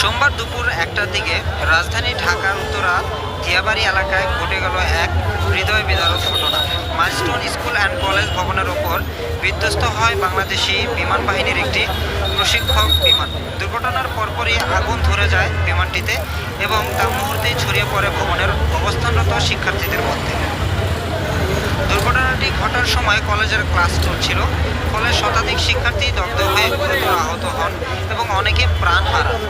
সোমবার দুপুর একটার দিকে রাজধানী ঢাকার উত্তরা দিয়াবাড়ি এলাকায় ঘটে গেল এক হৃদয় বিদারক ঘটনা। মাইলস্টোন স্কুল অ্যান্ড কলেজ ভবনের ওপর বিধ্বস্ত হয় বাংলাদেশি বিমান বাহিনীর একটি প্রশিক্ষক বিমান। দুর্ঘটনার পরপরই আগুন ধরে যায় বিমানটিতে এবং তা মুহূর্তেই ছড়িয়ে পড়ে ভবনের অবস্থানরত শিক্ষার্থীদের মধ্যে। দুর্ঘটনাটি ঘটার সময় কলেজের ক্লাস চলছিল। ফলে শতাধিক শিক্ষার্থী দগ্ধ হয়ে গুরুতর আহত হন এবং অনেকে প্রাণ হারান।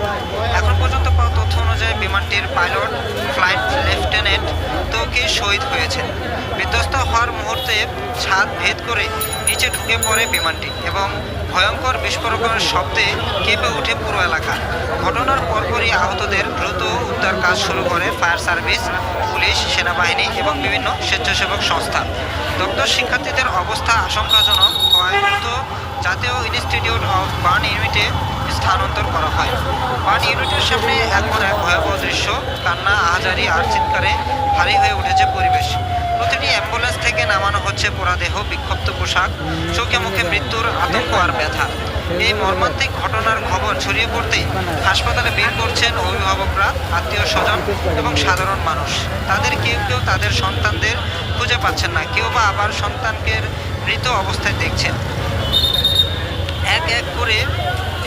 বিমানটির পাইলট, ফ্লাইট লেফটেন্যান্ট তোকে শহীদ হয়েছেন। বিধ্বস্ত হওয়ার মুহূর্তে ছাদ ভেদ করে নিচে ঢুকে পড়ে বিমানটি এবং ভয়ঙ্কর বিস্ফোরকের শব্দে কেঁপে ওঠে পুরো এলাকা। ঘটনার পরপরই আহতদের দ্রুত উদ্ধার কাজ শুরু করে ফায়ার সার্ভিস, পুলিশ, সেনাবাহিনী এবং বিভিন্ন স্বেচ্ছাসেবক সংস্থা। দগ্ধ শিক্ষার্থীদের অবস্থা আশঙ্কাজনক হওয়ায় দ্রুত জাতীয় ইনস্টিটিউট অফ বার্ন স্থানান্তর করা হয়। বার্ন ইউনিটের সামনে এখন এক ভয়াবহ দৃশ্য। কান্না, আহাজারি আর চিৎকারে ভারী হয়ে উঠেছে পরিবেশ। প্রতিটি অ্যাম্বুলেন্স থেকে নামানো হচ্ছে পোড়াদেহ বিক্ষুব্ধ পোশাক, চোখে মুখে মৃত্যুর আতঙ্ক আর ব্যথা। এই মর্মান্তিক ঘটনার খবর ছড়িয়ে পড়তেই হাসপাতালে ভিড় করছেন অভিভাবকরা, আত্মীয় স্বজন এবং সাধারণ মানুষ। তাদের কেউ কেউ তাদের সন্তানদের খুঁজে পাচ্ছেন না। কেউ বা আবার সন্তানকে মৃত অবস্থায় দেখছেন। এক এক করে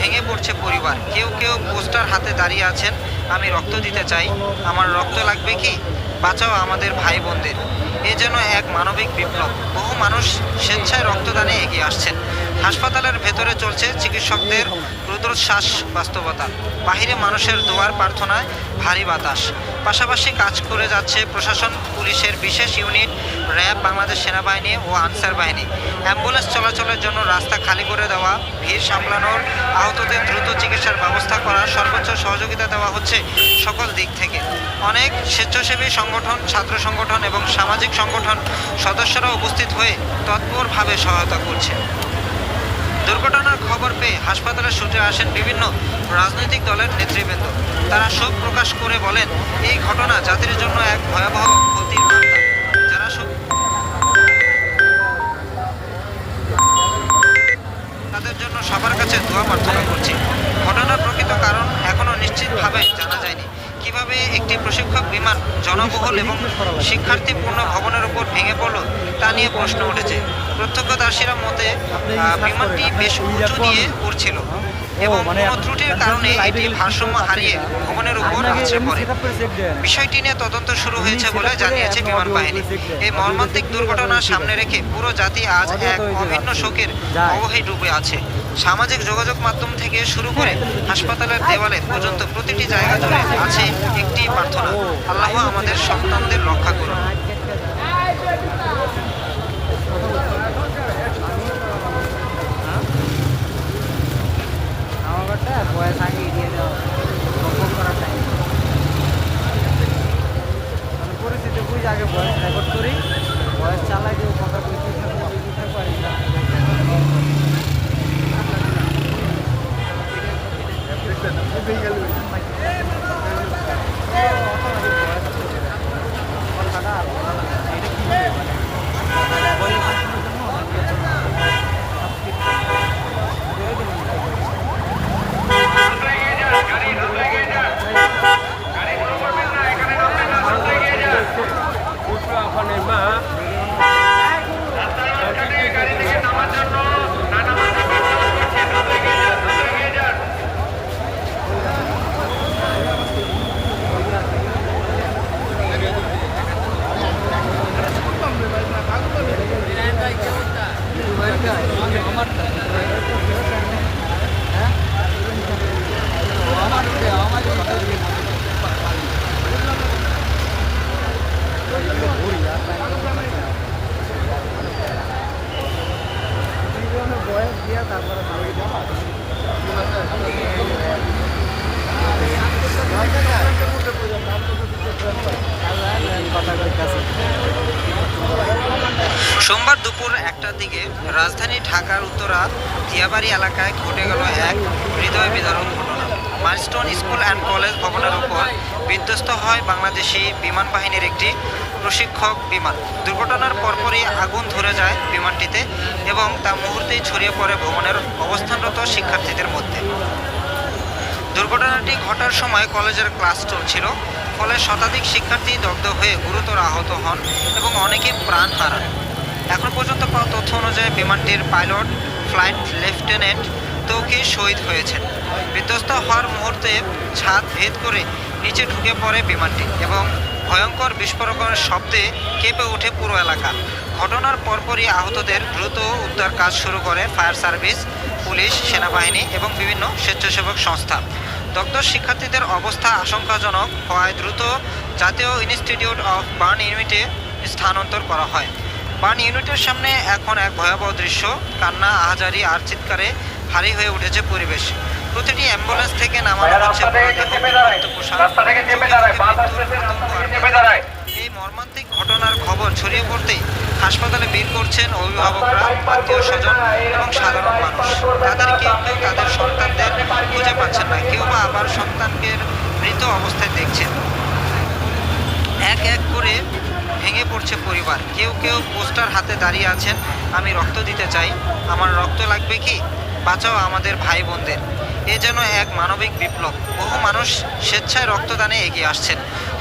ভেঙে পড়ছে পরিবার। কেউ কেউ পোস্টার হাতে দাঁড়িয়ে আছেন, আমি রক্ত দিতে চাই। আমার রক্ত লাগবে কি? বাঁচাও আমাদের ভাই বোনদের এ যেন এক মানবিক বিপ্লব। বহু মানুষ স্বেচ্ছায় রক্তদানে এগিয়ে আসছেন। হাসপাতালের ভেতরে চলছে চিকিৎসকদের রুদ্রশ্বাস বাস্তবতা। বাহিরে মানুষের দোয়ার প্রার্থনায় ভারী বাতাস। পাশাপাশি কাজ করে যাচ্ছে প্রশাসন, পুলিশের বিশেষ ইউনিট, র্যাব, বাংলাদেশ সেনাবাহিনী ও আনসার বাহিনী। অ্যাম্বুলেন্স চলাচলের জন্য রাস্তা খালি করে দেওয়া, ভিড় সামলানোর, আহতদের দ্রুত চিকিৎসার ব্যবস্থা করা, সর্বোচ্চ সহযোগিতা দেওয়া হচ্ছে সকল দিক থেকে। অনেক স্বেচ্ছাসেবী সংগঠন, ছাত্র সংগঠন এবং সামাজিক সংগঠন সদস্যরা উপস্থিত হয়ে তৎপরভাবে সহায়তা করছে দুর্ঘটনার খবর পেয়ে হাসপাতালে ছুটে আসেন বিভিন্ন রাজনৈতিক দলের নেতৃবৃন্দ। তারা শোক প্রকাশ করে বলেন, এই ঘটনা জাতির জন্য এক ভয়াবহ ক্ষতির যারা শোক তাদের জন্য সবার কাছে দোয়া প্রার্থনা করছি। ঘটনার প্রকৃত কারণ এখনও নিশ্চিতভাবে জানা যায়নি। কীভাবে একটি প্রশিক্ষক বিমান, জনবহুল এবং শিক্ষার্থীপূর্ণ ভবনের উপর ভেঙে পড়ল তা নিয়ে প্রশ্ন উঠেছে। প্রত্যক্ষদর্শীরা মতে বিমানটি বেশ উঁচু নিয়ে উড়ছিল এবং কোনো ত্রুটির কারণে এটি ভারসাম্য হারিয়ে ভবনের উপর আছড়ে পড়ে বিষয়টি নিয়ে তদন্ত শুরু হয়েছে বলে জানিয়েছে বিমান বাহিনী। এই মর্মান্তিক দুর্ঘটনা সামনে রেখে পুরো জাতি আজ এক অভিন্ন শোকের অবহে ডুবে আছে। সামাজিক যোগাযোগ মাধ্যম থেকে শুরু করে হাসপাতালের দেওয়ালে পর্যন্ত প্রতিটি জায়গা জুড়ে আছে একটি প্রার্থনা। আল্লাহ আমাদের সন্তানদের রক্ষা করুন। বয়স আগে দিয়ে দেওয়া বকবক করার টাইম পরিস্থিতি বুঝে আগে বয়স রেকর্ড করি, বয়স চালাই একটার দিকে রাজধানী ঢাকার উত্তরা দিয়াবাড়ি এলাকায় ঘটে গেল এক হৃদয় বিদারক ঘটনা। মাইলস্টোন স্কুল অ্যান্ড কলেজ ভবনের ওপর বিধ্বস্ত হয় বাংলাদেশি বিমান বাহিনীর একটি প্রশিক্ষক বিমান। দুর্ঘটনার পরপরই আগুন ধরে যায় বিমানটিতে এবং তা মুহূর্তেই ছড়িয়ে পড়ে ভবনের অবস্থানরত শিক্ষার্থীদের মধ্যে। দুর্ঘটনাটি ঘটার সময় কলেজের ক্লাস চলছিল, ফলে শতাধিক শিক্ষার্থী দগ্ধ হয়ে গুরুতর আহত হন এবং অনেকে প্রাণ হারান। এখন পর্যন্ত পাওয়া তথ্য অনুযায়ী বিমানটির পাইলট, ফ্লাইট লেফটেন্যান্ট তৌকি শহীদ হয়েছেন। বিধ্বস্ত হওয়ার মুহূর্তে ছাদ ভেদ করে নিচে ঢুকে পড়ে বিমানটি এবং ভয়ঙ্কর বিস্ফোরণের শব্দে কেঁপে ওঠে পুরো এলাকা। ঘটনার পরপরই আহতদের দ্রুত উদ্ধার কাজ শুরু করে ফায়ার সার্ভিস, পুলিশ, সেনাবাহিনী এবং বিভিন্ন স্বেচ্ছাসেবক সংস্থা। দগ্ধ শিক্ষার্থীদের অবস্থা আশঙ্কাজনক হওয়ায় দ্রুত জাতীয় ইনস্টিটিউট অফ বার্ন ইউনিটে স্থানান্তর করা হয়। বার্ন ইউনিটের সামনে এখন এক ভয়াবহ দৃশ্য। কান্না আহাজারি আর চিৎকারে ভারী হয়ে উঠেছে পরিবেশ। প্রতিটি অ্যাম্বুলেন্স থেকে নামানো হচ্ছে এই মর্মান্তিক ঘটনার খবর ছড়িয়ে পড়তেই হাসপাতালে ভিড় করছেন অভিভাবকরা আত্মীয় স্বজন এবং সাধারণ মানুষ। তাদের কেউ কেউ তাদের সন্তানদের খুঁজে পাচ্ছেন না। কেউ বা আবার সন্তানকে মৃত অবস্থায় দেখছেন। এক এক করে ভেঙে পড়ছে পরিবার। কেউ কেউ পোস্টার হাতে দাঁড়িয়ে আছেন, আমি রক্ত দিতে চাই। আমার রক্ত লাগবে কি? বাঁচাও আমাদের ভাই বোনদের এ যেন এক মানবিক বিপ্লব। বহু মানুষ স্বেচ্ছায় রক্তদানে এগিয়ে আসছেন।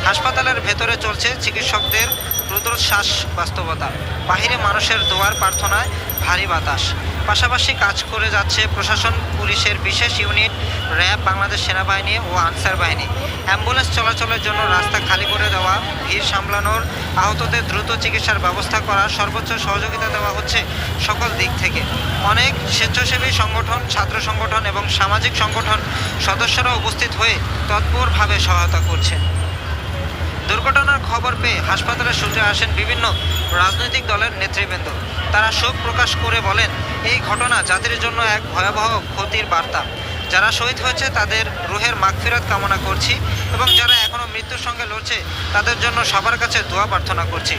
হাসপাতালের ভেতরে চলছে চিকিৎসকদের রুদ্রশ্বাস বাস্তবতা। বাহিরে মানুষের দোয়ার প্রার্থনায় ভারী বাতাস। পাশাপাশি কাজ করে যাচ্ছে প্রশাসন, পুলিশের বিশেষ ইউনিট, র্যাব, বাংলাদেশ সেনাবাহিনী ও আনসার বাহিনী। অ্যাম্বুলেন্স চলাচলের জন্য রাস্তা খালি করে দেওয়া, ভিড় সামলানোর, আহতদের দ্রুত চিকিৎসার ব্যবস্থা করা, সর্বোচ্চ সহযোগিতা দেওয়া হচ্ছে সকল দিক থেকে। অনেক স্বেচ্ছাসেবী সংগঠন, ছাত্র সংগঠন এবং সামাজিক সংগঠন সদস্যরা উপস্থিত হয়ে তৎপরভাবে সহায়তা করছেন। দুর্ঘটনার খবর পেয়ে হাসপাতালে ছুটে আসেন বিভিন্ন রাজনৈতিক দলের নেতৃবৃন্দ। তারা শোক প্রকাশ করে বলেন, এই ঘটনা জাতির জন্য এক ভয়াবহ ক্ষতির বার্তা। যারা শহীদ হয়েছে, তাদের রুহের মাগফিরাত কামনা করছি এবং যারা এখনও মৃত্যুর সঙ্গে লড়ছে, তাদের জন্য সবার কাছে দোয়া প্রার্থনা করছি।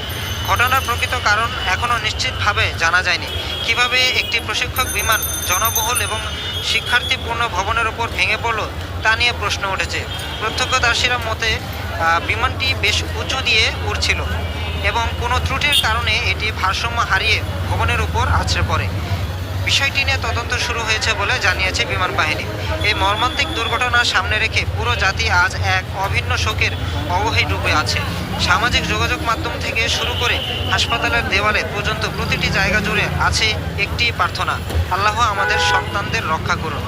ঘটনার প্রকৃত কারণ এখনও নিশ্চিতভাবে জানা যায়নি। কীভাবে একটি প্রশিক্ষক বিমান জনবহুল এবং শিক্ষার্থীপূর্ণ ভবনের ওপর ভেঙে পড়ল, তা নিয়ে প্রশ্ন উঠেছে। প্রত্যক্ষদর্শীরা মতে বিমানটি বেশ উঁচু দিয়ে উড়ছিল এবং কোনো ত্রুটির কারণে এটি ভারসাম্য হারিয়ে ভবনের উপর আছড়ে পড়ে। বিষয়টি নিয়ে তদন্ত শুরু হয়েছে বলে জানিয়েছে বিমান বাহিনী। এই মর্মান্তিক দুর্ঘটনা সামনে রেখে পুরো জাতি আজ এক অভিন্ন শোকের অবহে ডুবে আছে। সামাজিক যোগাযোগ মাধ্যম থেকে শুরু করে হাসপাতালের দেওয়ালে পর্যন্ত প্রতিটি জায়গা জুড়ে আছে একটি প্রার্থনা। আল্লাহ আমাদের সন্তানদের রক্ষা করুন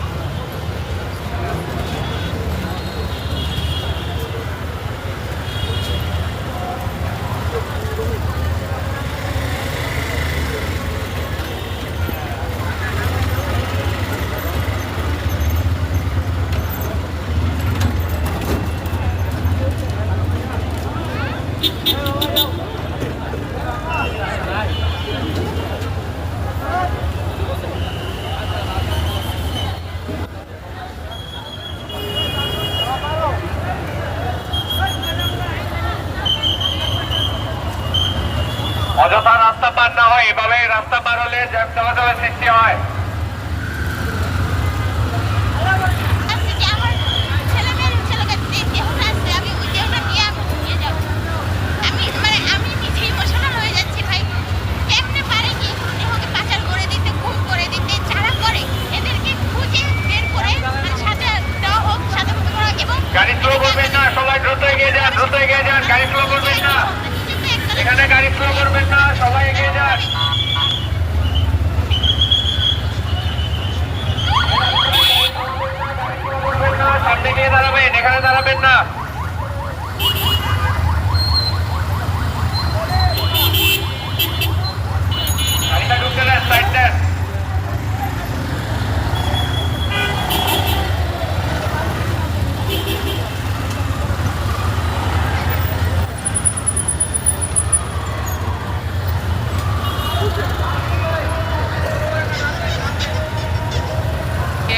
অযথা রাস্তা পার না হয় এভাবে রাস্তা পার হলে জ্যাম চলাচলের সৃষ্টি হয় আজকে যে আমার ছেলে মেয়ের ছেলেকে যে দেহটা আছে আমি ওই দেহটা নিয়ে আমি নিয়ে যাব আমি মানে আমি নিজে ইমোশনাল হয়ে যাচ্ছি ভাই কেমনে পারে কি দেহকে পাচার করে দিতে খুন করে দিতে যারা করে এদেরকে খুঁজে বের করে মানে সাজা দেওয়া হোক সাজা মুক্ত করা হোক এবং গাড়ি স্লো করবেন না, সবাই দ্রুত এগিয়ে যান, দ্রুত এগিয়ে যান, গাড়ি স্লো করবেন না। এখানে গাড়ি ফ্লো করবেন না, সবাই এগিয়ে যান। সামনে গিয়ে দাঁড়াবেন, এখানে দাঁড়াবেন না। গাড়িটা ঢুকতে দেন সাইড দেন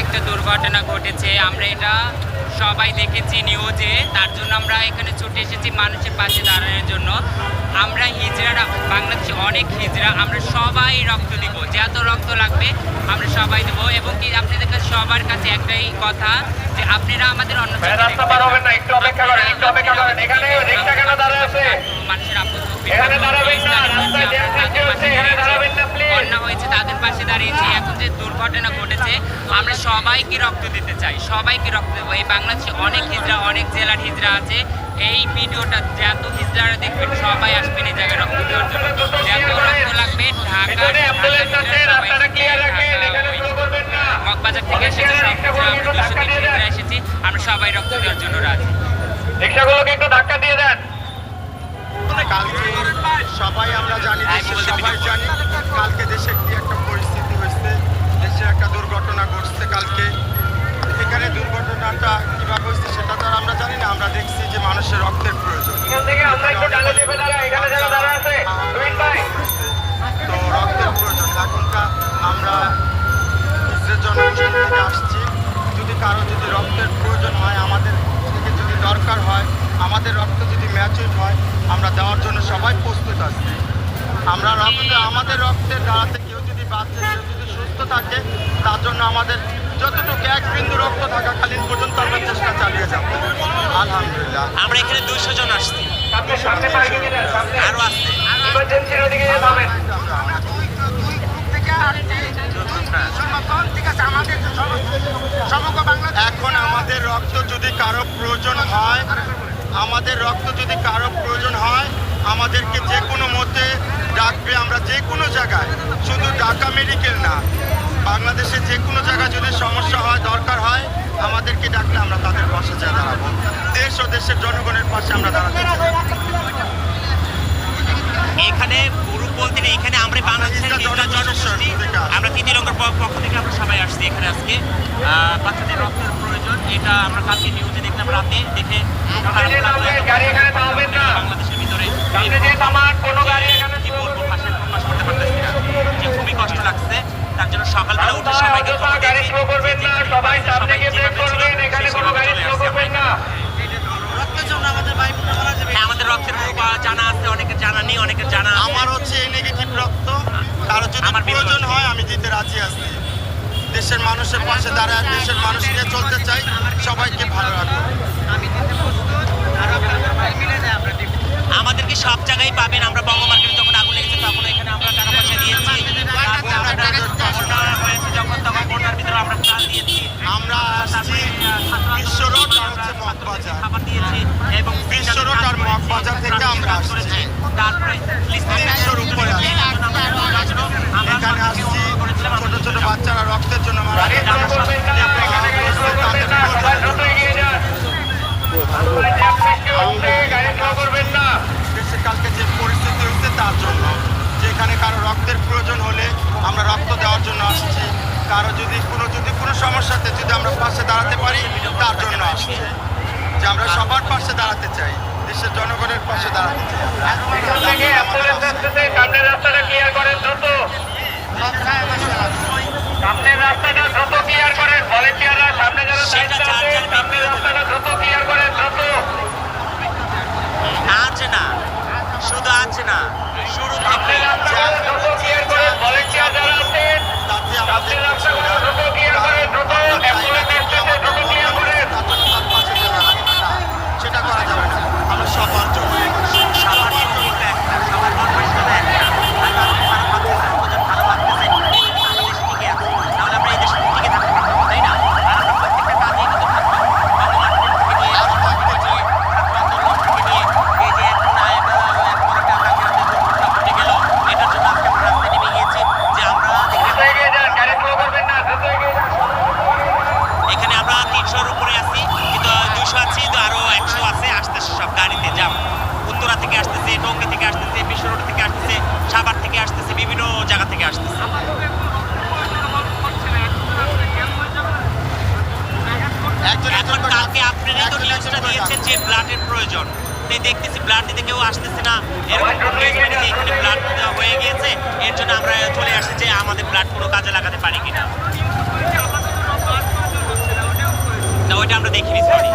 একটা দুর্ঘটনা ঘটেছে আমরা এটা সবাই দেখেছি নিউজে তার জন্য আমরা এখানে ছুটে এসেছি মানুষের পাশে দাঁড়ানোর জন্য আমরা হিজড়ারা বাংলাদেশে অনেক হিজড়া আমরা সবাই রক্ত দিব। যত রক্ত লাগবে আমরা সবাই দেবো। এবং কি আপনাদের কাছে সবার কাছে একটাই কথা যে আপনারা আমাদের অন্য মানুষের আপদ বন্যা হয়েছে। তাদের পাশে দাঁড়িয়েছি। এখন যে দুর্ঘটনা ঘটেছে আমরা সবাইকে রক্ত দিতে চাই সবাইকে রক্ত দেবো। এই বাংলাদেশে অনেক হিজড়া অনেক জেলার হিজড়া আছে। এই ভিডিওটা যত হিজড়ারা দেখবেন সবাই আসবেন এই জায়গায় রক্ত দেওয়ার জন্য। যত রক্ত লাগবে। মগবাজার থেকে এসেছি আমরা সবাই রক্ত দেওয়ার জন্য রাজি। রিক্সাগুলোকে একটু ধাক্কা দিয়ে দেন। কালকে সবাই আমরা জানি দেশের সবাই জানি কালকে দেশে কি একটা পরিস্থিতি হয়েছে দেশে একটা দুর্ঘটনা ঘটছে কালকে। এখানে দুর্ঘটনাটা কীভাবে হয়েছে সেটা তো আর আমরা জানি না আমরা দেখছি যে মানুষের রক্তের প্রয়োজন। তো রক্তের প্রয়োজন এখনকার আমরা জনগোষ্ঠী থেকে আসছি। যদি কারও যদি রক্তের প্রয়োজন হয় আমাদের দরকার হয় আমাদের রক্ত যদি ম্যাচুর হয় আমরা দেওয়ার জন্য সবাই প্রস্তুত আছি। আমরা রক্ত আমাদের রক্তের দাঁড়াতে কেউ যদি বাঁচে কেউ যদি সুস্থ থাকে তার জন্য আমাদের যতটুকু এক বিন্দু রক্ত থাকাকালীন পর্যন্ত আমরা চেষ্টা চালিয়ে যাব। আলহামদুলিল্লাহ। আমরা এখানে দুইশো জন আসছি। সামনে, সামনে পা এগিয়ে দিন, সামনে। আরও আসছে ওদিকে যেতে হবে। এখন আমাদের রক্ত যদি কারও প্রয়োজন হয়, আমাদের রক্ত যদি কারও প্রয়োজন হয়, আমাদেরকে যে কোনো মতে ডাকবে আমরা যে কোনো জায়গায়। শুধু ঢাকা মেডিকেল না, বাংলাদেশে যে কোনো জায়গায় যদি সমস্যা হয়, দরকার হয়, আমাদেরকে ডাকলে আমরা তাদের পাশে যা দাঁড়াবো। দেশ ও দেশের জনগণের পাশে আমরা দাঁড়াতে এখানে বলতে নেই এখানে আমরা বাংলাদেশের জনগোষ্ঠী। আমরা তৃতীয়ঙ্গর পক্ষ থেকে আমরা সবাই আসছি এখানে আজকে বাচ্চাদের রক্তের প্রয়োজন এটা আমরা কালকে নিউজে দেখলাম রাতে দেখে। বাংলাদেশের ভিতরে যে থামান, কোনো গাড়ি এখানে কি বলব ভাষায় প্রকাশ করতে পারতেছি না যে খুবই কষ্ট লাগছে তার জন্য সকালবেলা উঠে সবাইকে সবাই সামনে গিয়ে ব্রেক করবেন, এখানে কোনো গাড়ি স্লো করবেন না। আমাদের রক্তের গ্রুপ আহ, জানা আছে? অনেকের জানা নেই অনেকের জানা আমার হচ্ছে এই নেগেটিভ রক্ত। কারও যদি আমার প্রয়োজন হয় আমি দিতে রাজি আছি। দেশের মানুষের পাশে দাঁড়ায় দেশের মানুষ নিয়ে চলতে চাই সবাইকে ভালো রাখব আমাদেরকে সব জায়গায় পাবেন? আমরা বঙ্গমার্কেট তখন যখন তখন এখানে আমরা টাকা পয়সা দিয়েছি। আমরা হয়েছে যখন তখন বন্যার ভিতরে আমরা ত্রাণ দিয়েছি। আমরা খাবার দিয়েছি এবং থেকে আমরা তারপরে তিনশোর উপরে আসছি। এখানে আসছি ছোট ছোট বাচ্চারা রক্তের জন্য মারা গাড়ি যাচ্ছে। স্লো করবেন না, এখানে গাড়ি স্লো করবেন না, সবাই দ্রুত এগিয়ে যান। জ্যাম সৃষ্টি হচ্ছে, গাড়ি স্লো করবেন না। দেশে কালকে যে পরিস্থিতি হচ্ছে তার জন্য যেখানে কারও রক্তের প্রয়োজন হলে আমরা রক্ত দেওয়ার জন্য আসছি। কারও যদি কোনো যদি কোনো সমস্যাতে যদি আমরা পাশে দাঁড়াতে পারি, তার জন্য আসছি। যে আমরা সবার পাশে দাঁড়াতে চাই, দেশের জনগণের পাশে দাঁড়াতে চাই এখান থেকে অ্যাম্বুলেন্স আসতেছে, সামনের রাস্তাটা ক্লিয়ার করেন দ্রুত সামনের রাস্তাটা দ্রুত ক্লিয়ার করেন ভলেন্টিয়াররা সামনে যারা সেটা দায়িত্বে চার আছেন চার সামনের রাস্তাটা দ্রুত ক্লিয়ার করেন দ্রুত আছে না শুধু আছে না শুরু সামনের থেকে রাস্তাটা দ্রুত ক্লিয়ার করেন ভলেন্টিয়ার যারা আছেন তাতে সামনের আমাদের রাস্তাগুলো দ্রুত ক্লিয়ার করেন দ্রুত অ্যাম্বুলেন্স আসতেছে দ্রুত ক্লিয়ার করেন সেটা করা যাবে না আমরা সবার জন্য সবার কিন্তু একটা সবার মন পরিষ্কার একটা আর আপনি খারাপ ভাবতেছেন ওজন ভালো ভাবতেছেন এই জন্য আমরা দেশে টিকে আছি নাহলে আমরা এই দেশে টিকে থাকতে পারব না, তাই না আর আমরা প্রত্যেকটা কাজে কিন্তু থাকব ভগবান থেকে নিয়ে আন্দোলন থেকে নিয়ে ছাত্র আন্দোলন থেকে নিয়ে এই যে এখন আহ, পরোটা কাকিরাতে দুর্ঘটনা ঘটে গেল এটার জন্য আজকে আমরা রাস্তায় নেমে গিয়েছি যে আমরা দ্রুত এগিয়ে যান গাড়ি স্লো করবেন না দ্রুত এগিয়ে যান এখানে আমরা তিনশোর উপরে আছি কিন্তু দুশো আছি তো আরও একশো আছে আসতেছে সব গাড়িতে যাম উত্তরা থেকে আসতেছে টঙ্গী থেকে আসতেছে বিশ্ব রোড থেকে আসতেছে সাভার থেকে আসতেছে বিভিন্ন জায়গা থেকে আসতেছে একজন এখন একজন কালকে আপনারাই তো নিউজটা দিয়েছেন যে ব্লাডের প্রয়োজন তাই দেখতেছি ব্লাড দিতে কেউ আসতেছে না। এরকম এখানে ব্লাড হয়ে গিয়েছে এর জন্য আমরা চলে আসছি যে আমাদের ব্লাড কোনো কাজে লাগাতে পারি কিনা। না ওইটা আমরা দেখিনি সরি